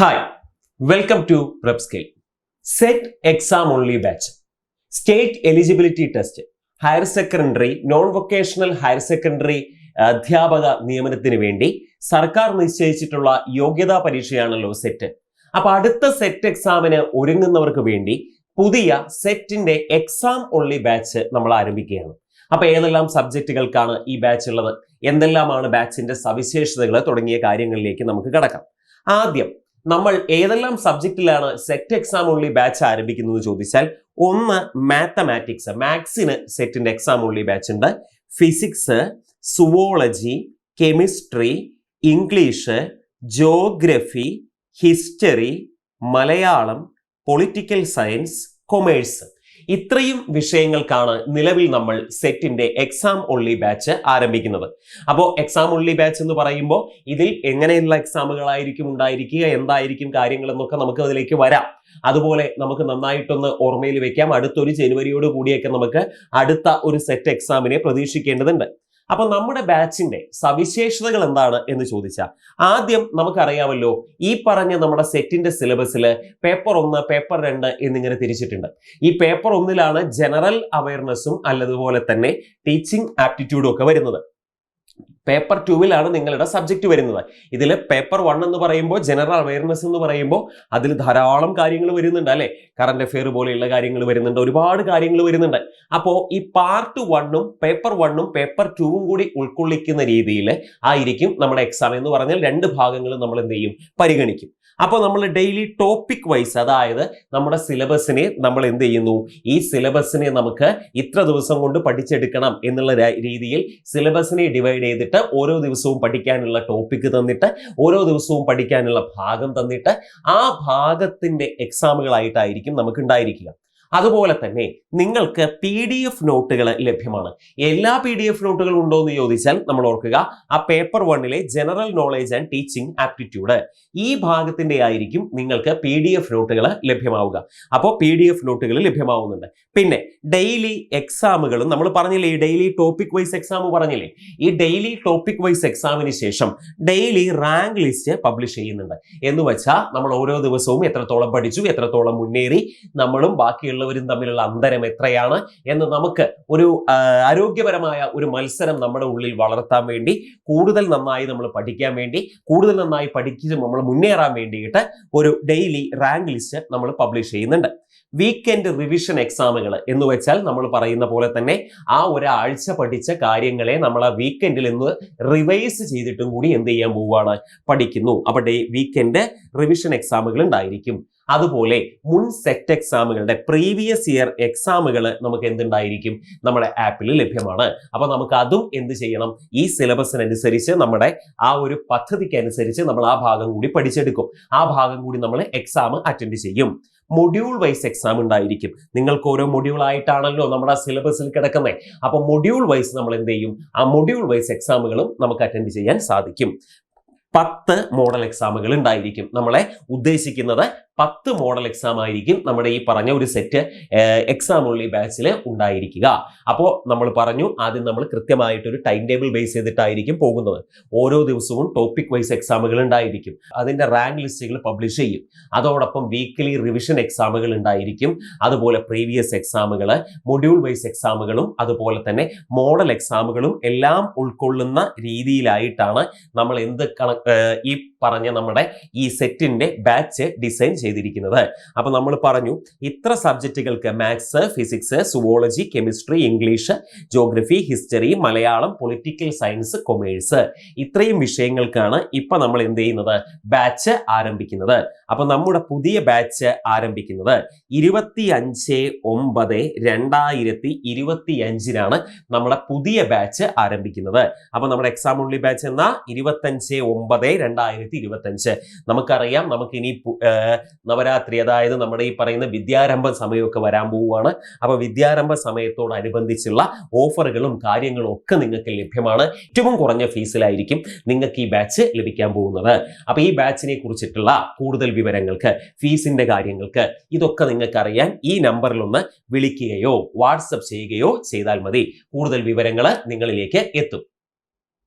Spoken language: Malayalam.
Hi welcome to prep scale SET exam only batch state eligibility test higher secondary non vocational higher secondary അധ്യാപക നിയമനത്തിന് വേണ്ടി സർക്കാർ നിശ്ചയിച്ചിട്ടുള്ള യോഗ്യതാ പരീക്ഷയാണല്ലോ സെറ്റ് അപ്പൊ അടുത്ത സെറ്റ് എക്സാമിന് ഒരുങ്ങുന്നവർക്ക് വേണ്ടി പുതിയ സെറ്റിന്റെ എക്സാം ഓൺലി ബാച്ച് നമ്മൾ ആരംഭിക്കുകയാണ്. അപ്പൊ ഏതെല്ലാം സബ്ജക്റ്റുകൾക്കാണ് ഈ ബാച്ച് ഉള്ളത്? എന്തെല്ലാമാണ് ബാച്ചിന്റെ സവിശേഷതകൾ തുടങ്ങിയ കാര്യങ്ങളിലേക്ക് നമുക്ക് കടക്കാം. ആദ്യം നമ്മൾ ഏതെല്ലാം സബ്ജക്റ്റിലാണ് സെറ്റ് എക്സാം ഉള്ളി ബാച്ച് ആരംഭിക്കുന്നത് ചോദിച്ചാൽ ഒന്ന് മാത്തമാറ്റിക്സ് മാത്സിന് സെറ്റിന്റെ എക്സാം ഉള്ളി ബാച്ച് ഉണ്ട്. Physics zoology chemistry English geography history Malayalam political science commerce ഇത്രയും വിഷയങ്ങൾക്കാണ് നിലവിൽ നമ്മൾ സെറ്റിന്റെ എക്സാം ഓൺലി ബാച്ച് ആരംഭിക്കുന്നത്. അപ്പോൾ എക്സാം ഓൺലി ബാച്ച് എന്ന് പറയുമ്പോൾ ഇതിൽ എങ്ങനെയുള്ള എക്സാമുകളായിരിക്കും ഉണ്ടായിരിക്കുക എന്തായിരിക്കും കാര്യങ്ങൾ എന്നൊക്കെ നമുക്ക് അതിലേക്ക് വരാം. അതുപോലെ നമുക്ക് നന്നായിട്ടൊന്ന് ഓർമ്മയിൽ വെക്കാം. അടുത്തൊരു ജനുവരിയോട് കൂടിയൊക്കെ നമുക്ക് അടുത്ത ഒരു സെറ്റ് എക്സാമിനെ പ്രതീക്ഷിക്കേണ്ടതുണ്ട്. അപ്പൊ നമ്മുടെ ബാച്ചിന്റെ സവിശേഷതകൾ എന്താണ് എന്ന് ചോദിച്ചാൽ ആദ്യം നമുക്കറിയാമല്ലോ ഈ പറഞ്ഞ നമ്മുടെ സെറ്റിന്റെ സിലബസിൽ പേപ്പർ ഒന്ന് പേപ്പർ രണ്ട് എന്നിങ്ങനെ തിരിച്ചിട്ടുണ്ട്. ഈ പേപ്പർ ഒന്നിലാണ് ജനറൽ അവയർനെസ്സും അല്ലതുപോലെ തന്നെ ടീച്ചിങ് ആപ്റ്റിറ്റ്യൂഡും ഒക്കെ വരുന്നത്. പേപ്പർ ടൂവിലാണ് നിങ്ങളുടെ സബ്ജക്റ്റ് വരുന്നത്. ഇതിൽ പേപ്പർ വൺ എന്ന് പറയുമ്പോൾ ജനറൽ അവയർനെസ് എന്ന് പറയുമ്പോൾ അതിൽ ധാരാളം കാര്യങ്ങൾ വരുന്നുണ്ട് അല്ലേ? കറണ്ട് അഫെയർ പോലെയുള്ള കാര്യങ്ങൾ വരുന്നുണ്ട്. ഒരുപാട് കാര്യങ്ങൾ വരുന്നുണ്ട്. അപ്പോൾ ഈ പാർട്ട് വണ്ണും പേപ്പർ വണ്ണും പേപ്പർ ടൂവും കൂടി ഉൾക്കൊള്ളിക്കുന്ന രീതിയിൽ ആയിരിക്കും നമ്മുടെ എക്സാം എന്ന് പറഞ്ഞാൽ രണ്ട് ഭാഗങ്ങളും നമ്മൾ എന്ത് ചെയ്യും? പരിഗണിക്കും. അപ്പോൾ നമ്മൾ ഡെയിലി ടോപ്പിക് വൈസ് അതായത് നമ്മുടെ സിലബസിനെ നമ്മൾ എന്ത് ചെയ്യുന്നു? ഈ സിലബസിനെ നമുക്ക് ഇത്ര ദിവസം കൊണ്ട് പഠിച്ചെടുക്കണം എന്നുള്ള രീതിയിൽ സിലബസിനെ ഡിവൈഡ് ചെയ്തിട്ട് ഓരോ ദിവസവും പഠിക്കാനുള്ള ടോപ്പിക്ക് തന്നിട്ട് ഓരോ ദിവസവും പഠിക്കാനുള്ള ഭാഗം തന്നിട്ട് ആ ഭാഗത്തിന്റെ എക്സാമുകളായിട്ടായിരിക്കും നമുക്ക് ഉണ്ടായിരിക്കുക അതുപോലെ തന്നെ നിങ്ങൾക്ക് പി ഡി എഫ് നോട്ടുകൾ ലഭ്യമാണ്. എല്ലാ പി ഡി എഫ് നോട്ടുകളും ഉണ്ടോ എന്ന് ചോദിച്ചാൽ നമ്മൾ ഓർക്കുക ആ പേപ്പർ വണ്ണിലെ general knowledge and teaching aptitude ഈ ഭാഗത്തിന്റെ ആയിരിക്കും നിങ്ങൾക്ക് പി ഡി എഫ് നോട്ടുകൾ ലഭ്യമാവുക. അപ്പോൾ പി ഡി എഫ് നോട്ടുകൾ ലഭ്യമാവുന്നുണ്ട്. പിന്നെ ഡെയിലി എക്സാമുകളും നമ്മൾ പറഞ്ഞില്ലേ ഈ ഡെയിലി ടോപ്പിക് വൈസ് എക്സാം പറഞ്ഞില്ലേ? ഈ ഡെയിലി ടോപ്പിക് വൈസ് എക്സാമിന് ശേഷം ഡെയിലി റാങ്ക് ലിസ്റ്റ് പബ്ലിഷ് ചെയ്യുന്നുണ്ട്. എന്ന് വെച്ചാൽ നമ്മൾ ഓരോ ദിവസവും എത്രത്തോളം പഠിച്ചു എത്രത്തോളം മുന്നേറി നമ്മളും ബാക്കിയുള്ളവരും തമ്മിലുള്ള അന്തരം എത്രയാണ് എന്ന് നമുക്ക് ഒരു ആരോഗ്യപരമായ ഒരു മത്സരം നമ്മുടെ ഉള്ളിൽ വളർത്താൻ വേണ്ടി കൂടുതൽ നന്നായി നമ്മൾ പഠിക്കാൻ വേണ്ടി കൂടുതൽ നന്നായി പഠിച്ച് നമ്മൾ മുന്നേറാൻ വേണ്ടിയിട്ട് ഒരു ഡെയിലി റാങ്ക് ലിസ്റ്റ് നമ്മൾ പബ്ലിഷ് ചെയ്യുന്നുണ്ട്. വീക്കെൻഡ് റിവിഷൻ എക്സാമുകൾ എന്ന് വെച്ചാൽ നമ്മൾ പറയുന്ന പോലെ തന്നെ ആ ഒരാഴ്ച പഠിച്ച കാര്യങ്ങളെ നമ്മൾ ആ വീക്കെൻഡിൽ നിന്ന് റിവൈസ് ചെയ്തിട്ടും കൂടി എന്ത് ചെയ്യാൻ പോവുകയാണ് പഠിക്കുന്നു. അപ്പോൾ ഡേ വീക്കെൻഡ് റിവിഷൻ എക്സാമുകൾ ഉണ്ടായിരിക്കും. അതുപോലെ മുൻ സെറ്റ് എക്സാമുകളുടെ പ്രീവിയസ് ഇയർ എക്സാമുകൾ നമുക്ക് എന്തുണ്ടായിരിക്കും? നമ്മുടെ ആപ്പിൽ ലഭ്യമാണ്. അപ്പോൾ നമുക്ക് അതും എന്ത് ചെയ്യണം? ഈ സിലബസിനനുസരിച്ച് നമ്മുടെ ആ ഒരു പദ്ധതിക്ക് അനുസരിച്ച് നമ്മൾ ആ ഭാഗം കൂടി പഠിച്ചെടുക്കും. ആ ഭാഗം കൂടി നമ്മൾ എക്സാം അറ്റൻഡ് ചെയ്യും. മൊഡ്യൂൾ വൈസ് എക്സാം ഉണ്ടായിരിക്കും. നിങ്ങൾക്ക് ഓരോ മൊഡ്യൂൾ ആയിട്ടാണല്ലോ നമ്മുടെ സിലബസിൽ കിടക്കുന്നത് അപ്പോൾ മൊഡ്യൂൾ വൈസ് നമ്മൾ എന്ത് ചെയ്യും? ആ മൊഡ്യൂൾ വൈസ് എക്സാമുകളും നമുക്ക് അറ്റൻഡ് ചെയ്യാൻ സാധിക്കും. പത്ത് മോഡൽ എക്സാമുകൾ ഉണ്ടായിരിക്കും. നമ്മളെ ഉദ്ദേശിക്കുന്നത് പത്ത് മോഡൽ എക്സാം ആയിരിക്കും നമ്മുടെ ഈ പറഞ്ഞ ഒരു സെറ്റ് എക്സാം ഈ ബാച്ചിൽ ഉണ്ടായിരിക്കുക. അപ്പോൾ നമ്മൾ പറഞ്ഞു ആദ്യം നമ്മൾ കൃത്യമായിട്ടൊരു ടൈം ടേബിൾ ബേസ് ചെയ്തിട്ടായിരിക്കും പോകുന്നത്. ഓരോ ദിവസവും ടോപ്പിക് വൈസ് എക്സാമുകൾ ഉണ്ടായിരിക്കും. അതിന്റെ റാങ്ക് ലിസ്റ്റുകൾ പബ്ലിഷ് ചെയ്യും. അതോടൊപ്പം വീക്ക്ലി റിവിഷൻ എക്സാമുകൾ ഉണ്ടായിരിക്കും. അതുപോലെ പ്രീവിയസ് എക്സാമുകൾ മൊഡ്യൂൾ വൈസ് എക്സാമുകളും അതുപോലെ തന്നെ മോഡൽ എക്സാമുകളും എല്ലാം ഉൾക്കൊള്ളുന്ന രീതിയിലായിട്ടാണ് നമ്മൾ എന്ത് കണക്ക് ഈ പറഞ്ഞ നമ്മുടെ ഈ സെറ്റിന്റെ ബാച്ച് ഡിസൈൻ ചെയ്തിരിക്കുന്നത്. അപ്പൊ നമ്മൾ പറഞ്ഞു ഇത്ര സബ്ജക്റ്റുകൾക്ക് maths physics zoology chemistry English geography history Malayalam political science commerce ഇത്രയും വിഷയങ്ങൾക്കാണ് ഇപ്പൊ നമ്മൾ എന്ത് ചെയ്യുന്നത്? ബാച്ച് ആരംഭിക്കുന്നത്. അപ്പൊ നമ്മുടെ പുതിയ ബാച്ച് ആരംഭിക്കുന്നത് ഇരുപത്തി അഞ്ച് ഒമ്പത് രണ്ടായിരത്തി ഇരുപത്തി അഞ്ചിനാണ് നമ്മുടെ പുതിയ ബാച്ച് ആരംഭിക്കുന്നത്. അപ്പൊ നമ്മുടെ എക്സാം ഉള്ളി ബാച്ച് എന്ന? ഇരുപത്തഞ്ച് ഒമ്പത് രണ്ടായിരത്തി ഇരുപത്തി അഞ്ച് നമുക്കറിയാം നമുക്കിനി നവരാത്രി അതായത് നമ്മുടെ ഈ പറയുന്ന വിദ്യാരംഭ സമയമൊക്കെ വരാൻ പോവുകയാണ്. അപ്പോൾ വിദ്യാരംഭ സമയത്തോടനുബന്ധിച്ചുള്ള ഓഫറുകളും കാര്യങ്ങളും ഒക്കെ നിങ്ങൾക്ക് ലഭ്യമാണ്. ഏറ്റവും കുറഞ്ഞ ഫീസിലായിരിക്കും നിങ്ങൾക്ക് ഈ ബാച്ച് ലഭിക്കാൻ പോകുന്നത്. അപ്പോൾ ഈ ബാച്ചിനെ കുറിച്ചിട്ടുള്ള കൂടുതൽ വിവരങ്ങൾക്ക് ഫീസിന്റെ കാര്യങ്ങൾക്ക് ഇതൊക്കെ നിങ്ങൾക്ക് അറിയാൻ ഈ നമ്പറിലൊന്ന് വിളിക്കുകയോ വാട്സപ്പ് ചെയ്യുകയോ ചെയ്താൽ മതി. കൂടുതൽ വിവരങ്ങൾ നിങ്ങളിലേക്ക് എത്തും.